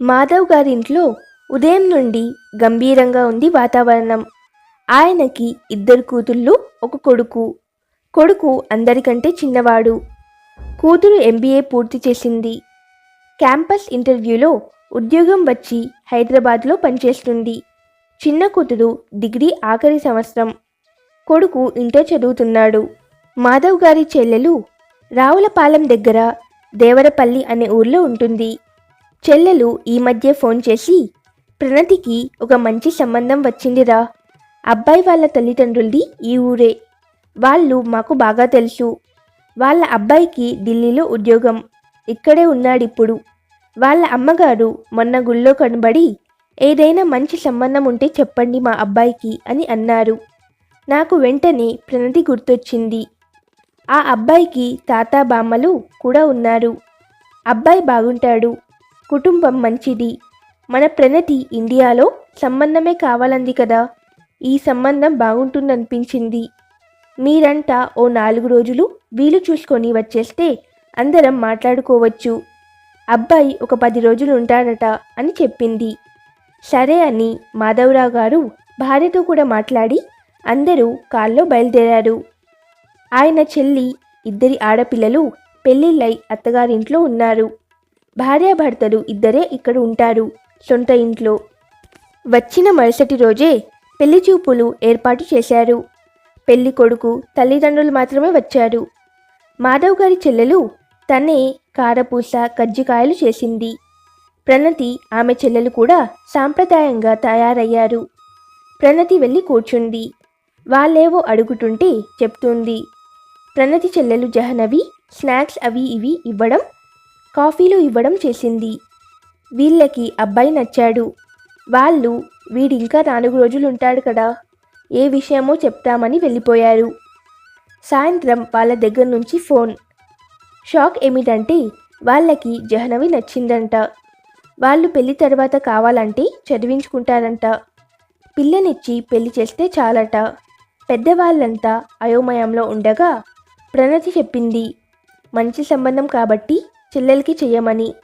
మాధవ్ గారింట్లో ఉదయం నుండి గంభీరంగా ఉంది వాతావరణం. ఆయనకి ఇద్దరు కూతుళ్ళు ఒక కొడుకు. కొడుకు అందరికంటే చిన్నవాడు. కూతురు ఎంబీఏ పూర్తి చేసింది. క్యాంపస్ ఇంటర్వ్యూలో ఉద్యోగం వచ్చి హైదరాబాద్లో పనిచేస్తుంది. చిన్న కూతురు డిగ్రీ ఆఖరి సంవత్సరం. కొడుకు ఇంటర్ చదువుతున్నాడు. మాధవ్ గారి చెల్లెలు రావులపాలెం దగ్గర దేవరపల్లి అనే ఊర్లో ఉంటుంది. చెల్లెలు ఈ మధ్య ఫోన్ చేసి ప్రణతికి ఒక మంచి సంబంధం వచ్చిందిరా. అబ్బాయి వాళ్ళ తల్లిదండ్రులది ఈ ఊరే. వాళ్ళు మాకు బాగా తెలుసు. వాళ్ళ అబ్బాయికి ఢిల్లీలో ఉద్యోగం. ఇక్కడే ఉన్నాడిప్పుడు. వాళ్ళ అమ్మగారు మొన్న గుళ్ళో కనబడి ఏదైనా మంచి సంబంధం ఉంటే చెప్పండి మా అబ్బాయికి అని అన్నారు. నాకు వెంటనే ప్రణతి గుర్తొచ్చింది. ఆ అబ్బాయికి తాత బామ్మలు కూడా ఉన్నారు. అబ్బాయి బాగుంటాడు. కుటుంబం మంచిది. మన ప్రణతి ఇండియాలో సంబంధమే కావాలంది కదా. ఈ సంబంధం బాగుంటుందనిపించింది. మీరంతా ఓ నాలుగు రోజులు వీలు చూసుకొని వచ్చేస్తే అందరం మాట్లాడుకోవచ్చు. అబ్బాయి ఒక పది రోజులు ఉంటాడట అని చెప్పింది. సరే అని మాధవరావు గారు భార్యతో కూడా మాట్లాడి అందరూ కాల్లో బయలుదేరారు. ఆయన చెల్లి ఇద్దరి ఆడపిల్లలు పెళ్ళిళ్ళై అత్తగారింట్లో ఉన్నారు. భార్యాభర్తలు ఇద్దరే ఇక్కడ ఉంటారు. సొంత ఇంట్లో. వచ్చిన మరుసటి రోజే పెళ్ళి చూపులు ఏర్పాటు చేశారు. పెళ్ళి కొడుకు తల్లిదండ్రులు మాత్రమే వచ్చారు. మాధవ్ గారి చెల్లెలు తనే కారపూస కజ్జికాయలు చేసింది. ప్రణతి ఆమె చెల్లెలు కూడా సాంప్రదాయంగా తయారయ్యారు. ప్రణతి వెళ్ళి కూర్చుంది. వాళ్ళేవో అడుగుతుంటే చెప్తుంది. ప్రణతి చెల్లెలు జహనవి స్నాక్స్ అవి ఇవి ఇవ్వడం కాఫీలు ఇవ్వడం చేసింది. వీళ్ళకి అబ్బాయి నచ్చాడు. వాళ్ళు వీడింకా నాలుగు రోజులు ఉంటాడు కదా ఏ విషయమో చెప్తామని వెళ్ళిపోయారు. సాయంత్రం వాళ్ళ దగ్గర నుంచి ఫోన్. షాక్ ఏమిటంటే వాళ్ళకి జహనవి నచ్చిందంట. వాళ్ళు పెళ్ళి తర్వాత కావాలంటే చదివించుకుంటారంట. పిల్లనిచ్చి పెళ్ళి చేస్తే చాలట. పెద్దవాళ్ళంతా అయోమయంలో ఉండగా ప్రణతి చెప్పింది మంచి సంబంధం కాబట్టి చెల్లెలకి చెయ్యమని.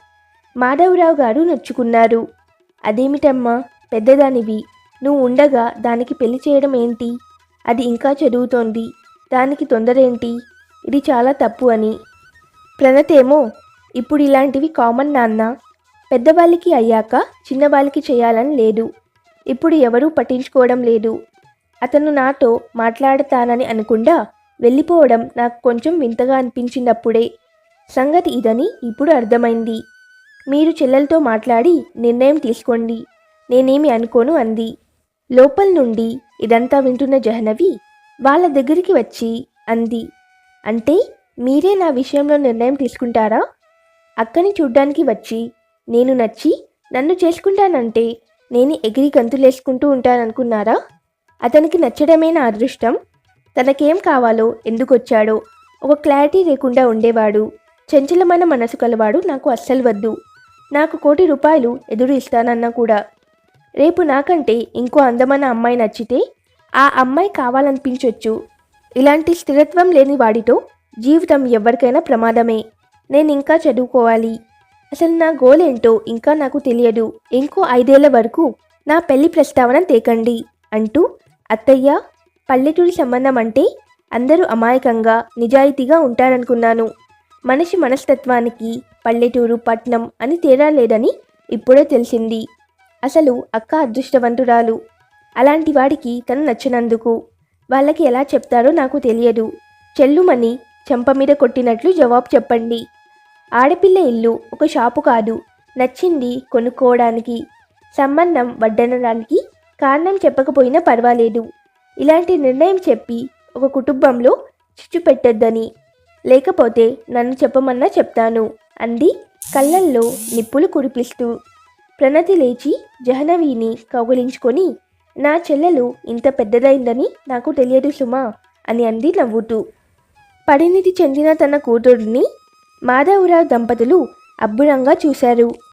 మాధవరావు గారు నొచ్చుకున్నారు. అదేమిటమ్మా పెద్దదానివి. నువ్వు ఉండగా దానికి పెళ్ళి చేయడం ఏంటి? అది ఇంకా చదువుతోంది. దానికి తొందర ఏంటి ఇది చాలా తప్పు అని. ప్రణతేమో ఇప్పుడు ఇలాంటివి కామన్ నాన్న. పెద్దవాళ్ళకి అయ్యాక చిన్నవాళ్ళకి చేయాలని లేదు. ఇప్పుడు ఎవరూ పట్టించుకోవడం లేదు. అతను నాతో మాట్లాడతానని అనుకుండా వెళ్ళిపోవడం నాకు కొంచెం వింతగా అనిపించినప్పుడే సంగతి ఇదని ఇప్పుడు అర్థమైంది. మీరు చెల్లెలతో మాట్లాడి నిర్ణయం తీసుకోండి. నేనేమి అనుకోను అంది. లోపల నుండి ఇదంతా వింటున్న జహనవి వాళ్ళ దగ్గరికి వచ్చి అంది. అంటే మీరే నా విషయంలో నిర్ణయం తీసుకుంటారా? అక్కని చూడ్డానికి వచ్చి నేను నచ్చి నన్ను చేసుకుంటానంటే నేను ఎగిరి గంతులేసుకుంటూ ఉంటాననుకున్నారా? అతనికి నచ్చడమే నా అదృష్టం? తనకేం కావాలో ఎందుకొచ్చాడో ఒక క్లారిటీ లేకుండా ఉండేవాడు. చంచలమైన మనసు కలవాడు నాకు అస్సలు వద్దు. నాకు కోటి రూపాయలు ఎదురు ఇస్తానన్నా కూడా. రేపు నాకంటే ఇంకో అందమైన అమ్మాయి నచ్చితే ఆ అమ్మాయి కావాలనిపించొచ్చు. ఇలాంటి స్థిరత్వం లేని వాడితో జీవితం ఎవరికైనా ప్రమాదమే. నేను ఇంకా చదువుకోవాలి. అసలు నా గోల్ ఏంటో ఇంకా నాకు తెలియదు. ఇంకో ఐదేళ్ళ వరకు నా పెళ్ళి ప్రస్తావన తేకండి అంటూ అత్తయ్య పల్లెటూరి సంబంధం అంటే అందరూ అమాయకంగా నిజాయితీగా ఉంటారనుకున్నాను. మనిషి మనస్తత్వానికి పల్లెటూరు పట్నం అని తేడా లేదని ఇప్పుడే తెలిసింది. అసలు అక్క అదృష్టవంతురాలు. అలాంటి వాడికి తను నచ్చినందుకు. వాళ్ళకి ఎలా చెప్తారో నాకు తెలియదు. చెల్లుమని చెంప మీద కొట్టినట్లు జవాబు చెప్పండి. ఆడపిల్ల ఇల్లు ఒక షాపు కాదు. నచ్చింది కొనుక్కోవడానికి. సంబంధం వడ్డనడానికి కారణం చెప్పకపోయినా పర్వాలేదు. ఇలాంటి నిర్ణయం చెప్పి ఒక కుటుంబంలో చిచ్చు పెట్టొద్దని లేకపోతే నన్ను చెప్పమన్నా చెప్తాను అంది కళ్ళల్లో నిప్పులు కురిపిస్తూ. ప్రణతి లేచి జహ్నవిని కౌగలించుకొని నా చెల్లెలు ఇంత పెద్దదైందని నాకు తెలియదు సుమా అని అంది నవ్వుతూ. పరిణితి చెందిన తన కూతురిని మాధవరావు దంపతులు అబ్బురంగా చూశారు.